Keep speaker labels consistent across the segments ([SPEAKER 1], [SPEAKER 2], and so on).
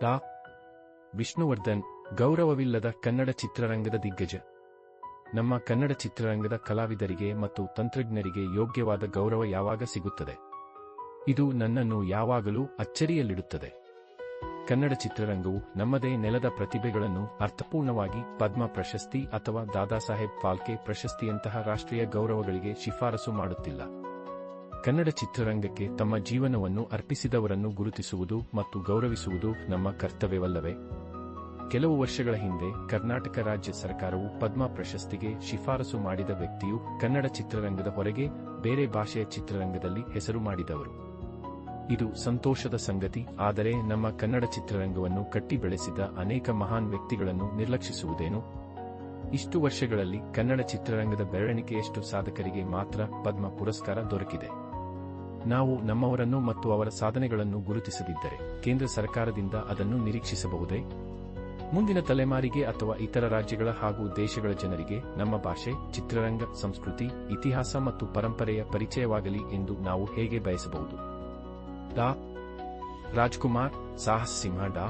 [SPEAKER 1] ಡಾ. ವಿಷ್ಣುವರ್ಧನ್, ಗೌರವವಿಲ್ಲದ ಕನ್ನಡ ಚಿತ್ರರಂಗದ ದಿಗ್ಗಜ. ನಮ್ಮ ಕನ್ನಡ ಚಿತ್ರರಂಗದ ಕಲಾವಿದರಿಗೆ ಮತ್ತು ತಂತ್ರಜ್ಞರಿಗೆ ಯೋಗ್ಯವಾದ ಗೌರವ ಯಾವಾಗ ಸಿಗುತ್ತದೆ? ಇದು ನನ್ನನ್ನು ಯಾವಾಗಲೂ ಅಚ್ಚರಿಯಲ್ಲಿಡುತ್ತದೆ. ಕನ್ನಡ ಚಿತ್ರರಂಗವು ನಮ್ಮದೇ ನೆಲದ ಪ್ರತಿಭೆಗಳನ್ನು ಅರ್ಥಪೂರ್ಣವಾಗಿ ಪದ್ಮ ಪ್ರಶಸ್ತಿ ಅಥವಾ ದಾದಾಸಾಹೇಬ್ ಫಾಲ್ಕೆ ಪ್ರಶಸ್ತಿಯಂತಹ ರಾಷ್ಟ್ರೀಯ ಗೌರವಗಳಿಗೆ ಶಿಫಾರಸು ಮಾಡುತ್ತಿಲ್ಲ. ಕನ್ನಡ ಚಿತ್ರರಂಗಕ್ಕೆ ತಮ್ಮ ಜೀವನವನ್ನು ಅರ್ಪಿಸಿದವರನ್ನು ಗುರುತಿಸುವುದು ಮತ್ತು ಗೌರವಿಸುವುದು ನಮ್ಮ ಕರ್ತವ್ಯವಲ್ಲವೇ? ಕೆಲವು ವರ್ಷಗಳ ಹಿಂದೆ ಕರ್ನಾಟಕ ರಾಜ್ಯ ಸರ್ಕಾರವು ಪದ್ಮ ಪ್ರಶಸ್ತಿಗೆ ಶಿಫಾರಸು ಮಾಡಿದ ವ್ಯಕ್ತಿಯು ಕನ್ನಡ ಚಿತ್ರರಂಗದ ಹೊರಗೆ ಬೇರೆ ಭಾಷೆಯ ಚಿತ್ರರಂಗದಲ್ಲಿ ಹೆಸರು ಮಾಡಿದವರು. ಇದು ಸಂತೋಷದ ಸಂಗತಿ, ಆದರೆ ನಮ್ಮ ಕನ್ನಡ ಚಿತ್ರರಂಗವನ್ನು ಕಟ್ಟಿ ಬೆಳೆಸಿದ ಅನೇಕ ಮಹಾನ್ ವ್ಯಕ್ತಿಗಳನ್ನು ನಿರ್ಲಕ್ಷಿಸುವುದೇನು? ಇಷ್ಟು ವರ್ಷಗಳಲ್ಲಿ ಕನ್ನಡ ಚಿತ್ರರಂಗದ ಬೆರಳಿಕೆಯಷ್ಟು ಸಾಧಕರಿಗೆ ಮಾತ್ರ ಪದ್ಮ ಪುರಸ್ಕಾರ ದೊರಕಿದೆ. ನಾವು ನಮ್ಮವರನ್ನು ಮತ್ತು ಅವರ ಸಾಧನೆಗಳನ್ನು ಗುರುತಿಸದಿದ್ದರೆ ಕೇಂದ್ರ ಸರ್ಕಾರದಿಂದ ಅದನ್ನು ನಿರೀಕ್ಷಿಸಬಹುದೇ? ಮುಂದಿನ ತಲೆಮಾರಿಗೆ ಅಥವಾ ಇತರ ರಾಜ್ಯಗಳ ಹಾಗೂ ದೇಶಗಳ ಜನರಿಗೆ ನಮ್ಮ ಭಾಷೆ, ಚಿತ್ರರಂಗ, ಸಂಸ್ಕೃತಿ, ಇತಿಹಾಸ ಮತ್ತು ಪರಂಪರೆಯ ಪರಿಚಯವಾಗಲಿ ಎಂದು ನಾವು ಹೇಗೆ ಬಯಸಬಹುದು? ಡಾ. ರಾಜ್ಕುಮಾರ್, ಸಾಹಸ್ ಸಿಂಹ, ಡಾ.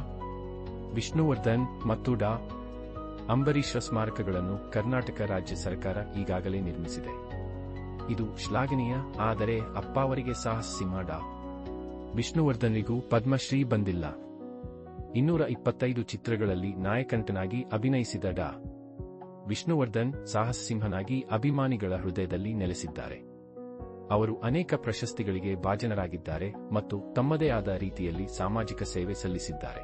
[SPEAKER 1] ವಿಷ್ಣುವರ್ಧನ್ ಮತ್ತು ಡಾ. ಅಂಬರೀಷ ಸ್ಮಾರಕಗಳನ್ನು ಕರ್ನಾಟಕ ರಾಜ್ಯ ಸರ್ಕಾರ ಈಗಾಗಲೇ ನಿರ್ಮಿಸಿದೆ. ಇದು ಶ್ಲಾಘನೀಯ, ಆದರೆ ಅಪ್ಪ ಅವರಿಗೆ ಸಾಹಸ್ ಸಿಂಹ ಡಾ ವಿಷ್ಣುವರ್ಧನಿಗೂ ಪದ್ಮಶ್ರೀ ಬಂದಿಲ್ಲ. ಇನ್ನೂರ ಇಪ್ಪತ್ತೈದು ಚಿತ್ರಗಳಲ್ಲಿ ನಾಯಕಂಟನಾಗಿ ಅಭಿನಯಿಸಿದ ಡಾ. ವಿಷ್ಣುವರ್ಧನ್ ಸಾಹಸ ಸಿಂಹನಾಗಿ ಅಭಿಮಾನಿಗಳ ಹೃದಯದಲ್ಲಿ ನೆಲೆಸಿದ್ದಾರೆ. ಅವರು ಅನೇಕ ಪ್ರಶಸ್ತಿಗಳಿಗೆ ಭಾಜನರಾಗಿದ್ದಾರೆ ಮತ್ತು ತಮ್ಮದೇ ಆದ ರೀತಿಯಲ್ಲಿ ಸಾಮಾಜಿಕ ಸೇವೆ ಸಲ್ಲಿಸಿದ್ದಾರೆ.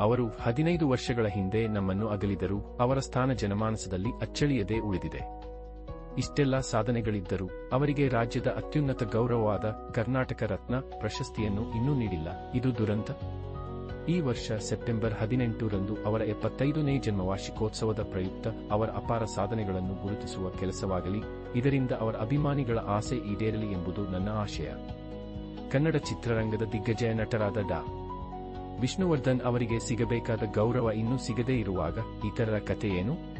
[SPEAKER 1] ಅವರು ಹದಿನೈದು ವರ್ಷಗಳ ಹಿಂದೆ ನಮ್ಮನ್ನು ಅಗಲಿದರೂ ಅವರ ಸ್ಥಾನ ಜನಮಾನಸದಲ್ಲಿ ಅಚ್ಚಳಿಯದೆ ಉಳಿದಿದೆ. ಇಷ್ಟೆಲ್ಲ ಸಾಧನೆಗಳಿದ್ದರೂ ಅವರಿಗೆ ರಾಜ್ಯದ ಅತ್ಯುನ್ನತ ಗೌರವವಾದ ಕರ್ನಾಟಕ ರತ್ನ ಪ್ರಶಸ್ತಿಯನ್ನು ಇನ್ನೂ ನೀಡಿಲ್ಲ. ಇದು ದುರಂತ. ಈ ವರ್ಷ ಸೆಪ್ಟೆಂಬರ್ ಹದಿನೆಂಟರಂದು ಅವರ ಎಪ್ಪತ್ತೈದನೇ ಜನ್ಮವಾರ್ಷಿಕೋತ್ಸವದ ಪ್ರಯುಕ್ತ ಅವರ ಅಪಾರ ಸಾಧನೆಗಳನ್ನು ಗುರುತಿಸುವ ಕೆಲಸವಾಗಲಿ, ಇದರಿಂದ ಅವರ ಅಭಿಮಾನಿಗಳ ಆಸೆ ಈಡೇರಲಿ ಎಂಬುದು ನನ್ನ ಆಶಯ. ಕನ್ನಡ ಚಿತ್ರರಂಗದ ದಿಗ್ಗಜಯ ನಟರಾದ ಡಾ. ವಿಷ್ಣುವರ್ಧನ್ ಅವರಿಗೆ ಸಿಗಬೇಕಾದ ಗೌರವ ಇನ್ನೂ ಸಿಗದೇ ಇರುವಾಗ ಇತರರ ಕಥೆಯೇನು?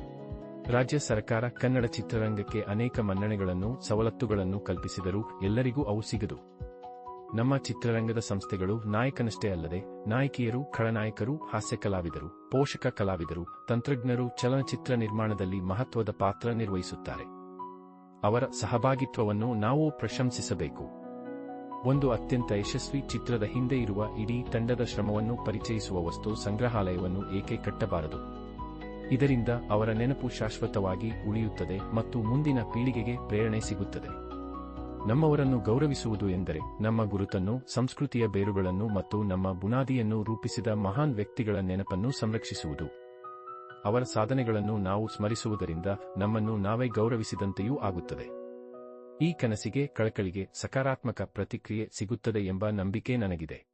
[SPEAKER 1] ರಾಜ್ಯ ಸರ್ಕಾರ ಕನ್ನಡ ಚಿತ್ರರಂಗಕ್ಕೆ ಅನೇಕ ಮನ್ನಣೆಗಳನ್ನು, ಸವಲತ್ತುಗಳನ್ನು ಕಲ್ಪಿಸಿದರೂ ಎಲ್ಲರಿಗೂ ಅವು ಸಿಗದು. ನಮ್ಮ ಚಿತ್ರರಂಗದ ಸಂಸ್ಥೆಗಳು ನಾಯಕನಷ್ಟೇ ಅಲ್ಲದೆ, ನಾಯಕಿಯರು, ಖಳನಾಯಕರು, ಹಾಸ್ಯ ಕಲಾವಿದರು, ಪೋಷಕ ಕಲಾವಿದರು, ತಂತ್ರಜ್ಞರು ಚಲನಚಿತ್ರ ನಿರ್ಮಾಣದಲ್ಲಿ ಮಹತ್ವದ ಪಾತ್ರ ನಿರ್ವಹಿಸುತ್ತಾರೆ. ಅವರ ಸಹಭಾಗಿತ್ವವನ್ನು ನಾವು ಪ್ರಶಂಸಿಸಬೇಕು. ಒಂದು ಅತ್ಯಂತ ಯಶಸ್ವಿ ಚಿತ್ರದ ಹಿಂದೆ ಇರುವ ಇಡೀ ತಂಡದ ಶ್ರಮವನ್ನು ಪರಿಚಯಿಸುವ ವಸ್ತು ಸಂಗ್ರಹಾಲಯವನ್ನು ಏಕೆ ಕಟ್ಟಬಾರದು? ಇದರಿಂದ ಅವರ ನೆನಪು ಶಾಶ್ವತವಾಗಿ ಉಳಿಯುತ್ತದೆ ಮತ್ತು ಮುಂದಿನ ಪೀಳಿಗೆಗೆ ಪ್ರೇರಣೆ ಸಿಗುತ್ತದೆ. ನಮ್ಮವರನ್ನು ಗೌರವಿಸುವುದು ಎಂದರೆ ನಮ್ಮ ಗುರುತನ್ನು, ಸಂಸ್ಕೃತಿಯ ಬೇರುಗಳನ್ನು ಮತ್ತು ನಮ್ಮ ಬುನಾದಿಯನ್ನು ರೂಪಿಸಿದ ಮಹಾನ್ ವ್ಯಕ್ತಿಗಳ ನೆನಪನ್ನು ಸಂರಕ್ಷಿಸುವುದು. ಅವರ ಸಾಧನೆಗಳನ್ನು ನಾವು ಸ್ಮರಿಸುವುದರಿಂದ ನಮ್ಮನ್ನು ನಾವೇ ಗೌರವಿಸಿದಂತೆಯೂ ಆಗುತ್ತದೆ. ಈ ಕನಸಿಗೆ, ಕಳಕಳಿಗೆ ಸಕಾರಾತ್ಮಕ ಪ್ರತಿಕ್ರಿಯೆ ಸಿಗುತ್ತದೆ ಎಂಬ ನಂಬಿಕೆ ನನಗಿದೆ.